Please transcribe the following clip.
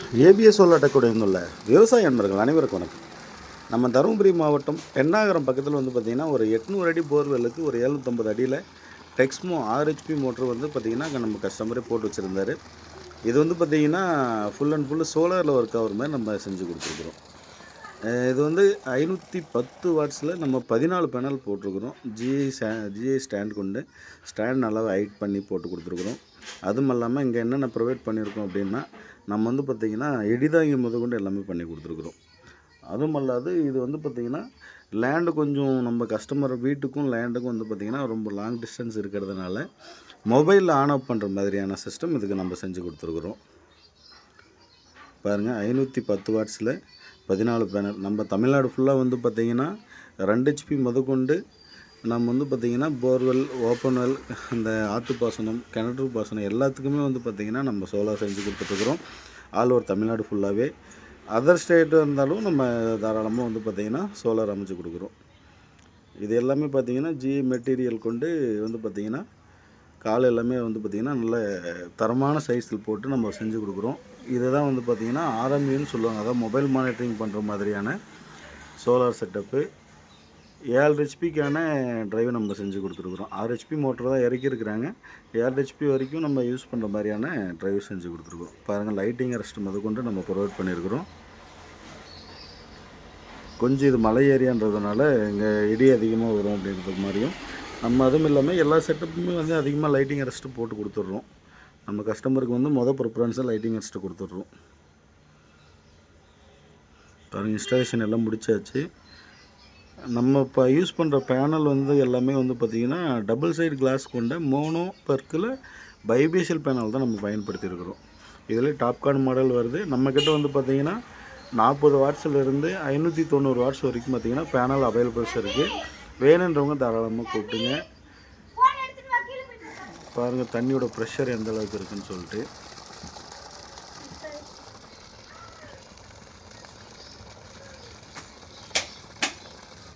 ABS உள்ளடக்கூடிய விவசாய அன்பர்கள் அனைவருக்கும் வணக்கம். நம்ம தருமபுரி மாவட்டம் பெண்ணாகரம் பக்கத்தில் வந்து பார்த்திங்கன்னா ஒரு எட்நூறு அடி போர்வெல்லுக்கு ஒரு எழுநூற்றம்பது அடியில் டெக்ஸ்மோ ஆர்ஹெச்பி மோட்ரு வந்து பார்த்திங்கன்னா நம்ம கஸ்டமரே போட்டு வச்சுருந்தாரு. இது வந்து பார்த்திங்கன்னா ஃபுல் அண்ட் ஃபுல்லு சோலாரில் ஒர்க் ஆகிற மாதிரி நம்ம செஞ்சு கொடுத்துருக்குறோம். இது வந்து ஐநூற்றி பத்து வாட்ஸில் நம்ம பதினாலு பேனல் போட்டிருக்கிறோம். ஜிஐ ஸ்டா ஜிஐ ஸ்டாண்ட் கொண்டு ஸ்டாண்ட் நல்லா ஹைட் பண்ணி போட்டு கொடுத்துருக்குறோம். அதுவும் இல்லாமல் இங்கே என்னென்ன ப்ரொவைட் பண்ணியிருக்கோம் அப்படின்னா நம்ம வந்து பார்த்திங்கன்னா எடிதாங்கி முதற்கொண்டு எல்லாமே பண்ணி கொடுத்துருக்குறோம். அதுவும் அல்லாது இது வந்து பார்த்திங்கன்னா லேண்டு கொஞ்சம் நம்ம கஸ்டமர் வீட்டுக்கும் லேண்டுக்கும் வந்து பார்த்திங்கன்னா ரொம்ப லாங் டிஸ்டன்ஸ் இருக்கிறதுனால மொபைலில் ஆன் ஆஃப் பண்ணுற மாதிரியான சிஸ்டம் இதுக்கு நம்ம செஞ்சு கொடுத்துருக்குறோம். பாருங்கள் ஐநூற்றி பத்து வாட்ஸில் பதினாலு பேனல் நம்ம தமிழ்நாடு ஃபுல்லாக வந்து பார்த்திங்கன்னா ரெண்டு ஹெச்பி முதற்கொண்டு நம்ம வந்து பார்த்திங்கன்னா போர்வெல் ஓப்பன்வெல் அந்த ஆற்று பாசனம் கிணற்று பாசனம் எல்லாத்துக்குமே வந்து பார்த்திங்கன்னா நம்ம சோலார் செஞ்சு கொடுத்துட்ருக்குறோம் ஆல் ஓவர் தமிழ்நாடு ஃபுல்லாகவே அதர் ஸ்டேட்டு இருந்தாலும் நம்ம தாராளமாக வந்து பார்த்திங்கன்னா சோலார் அமைச்சு கொடுக்குறோம். இது எல்லாமே பார்த்திங்கன்னா ஜி மெட்டீரியல் கொண்டு வந்து பார்த்திங்கன்னா கால் எல்லாமே வந்து பார்த்திங்கன்னா நல்ல தரமான சைஸில் போட்டு நம்ம செஞ்சு கொடுக்குறோம். இதை தான் வந்து பார்த்திங்கன்னா ஆர்எம்யூன்னு சொல்லுவாங்க. அதாவது மொபைல் மானிட்டரிங் பண்ணுற மாதிரியான சோலார் செட்டப்பு ஏழு ஹெச்பிக்கான டிரைவை நம்ம செஞ்சு கொடுத்துருக்குறோம். ஆறு ஹெச்பி மோட்டர் தான் இறக்கியிருக்கிறாங்க. ஏழு ஹெச்பி வரைக்கும் நம்ம யூஸ் பண்ணுற மாதிரியான டிரைவ் செஞ்சு கொடுத்துருக்குறோம். பாருங்கள் லைட்டிங் ரெஸ்ட் முதற்கொண்டு நம்ம ப்ரொவைட் பண்ணியிருக்கிறோம். கொஞ்சம் இது மலை ஏரியான்றதுனால இங்கே இடி அதிகமாக வரும் அப்படின்றது மாதிரியும் நம்ம அதுவும் இல்லாமல் எல்லா செட்டப்புமே வந்து அதிகமாக லைட்டிங் ரெஸ்ட்டு போட்டு கொடுத்துட்றோம். நம்ம கஸ்டமருக்கு வந்து மொதல் ப்ரிஃபரன்ஸாக லைட்டிங் ரெஸ்ட்டு கொடுத்துட்றோம். பாருங்கள் இன்ஸ்டாலேஷன் எல்லாம் முடிச்சாச்சு. நம்ம இப்போ யூஸ் பண்ணுற பேனல் வந்து எல்லாமே வந்து பார்த்திங்கன்னா டபுள் சைடு கிளாஸ் கொண்ட மோனோ பர்க்கில் பைபேஷியல் பேனல் தான் நம்ம பயன்படுத்தியிருக்கிறோம். இதில் டாப்கான் மாடல் வருது. நம்மக்கிட்ட வந்து பார்த்திங்கன்னா நாற்பது வாட்ஸ்லேருந்து ஐநூற்றி தொண்ணூறு வாட்ஸ் வரைக்கும் பார்த்திங்கன்னா பேனல் அவைலபிள்ஸ் இருக்குது வேணுன்றவங்க தாராளமாக கூப்பிடுங்க. பாருங்கள் தண்ணியோட ப்ரெஷர் எந்த அளவுக்கு இருக்குன்னு சொல்லிட்டு.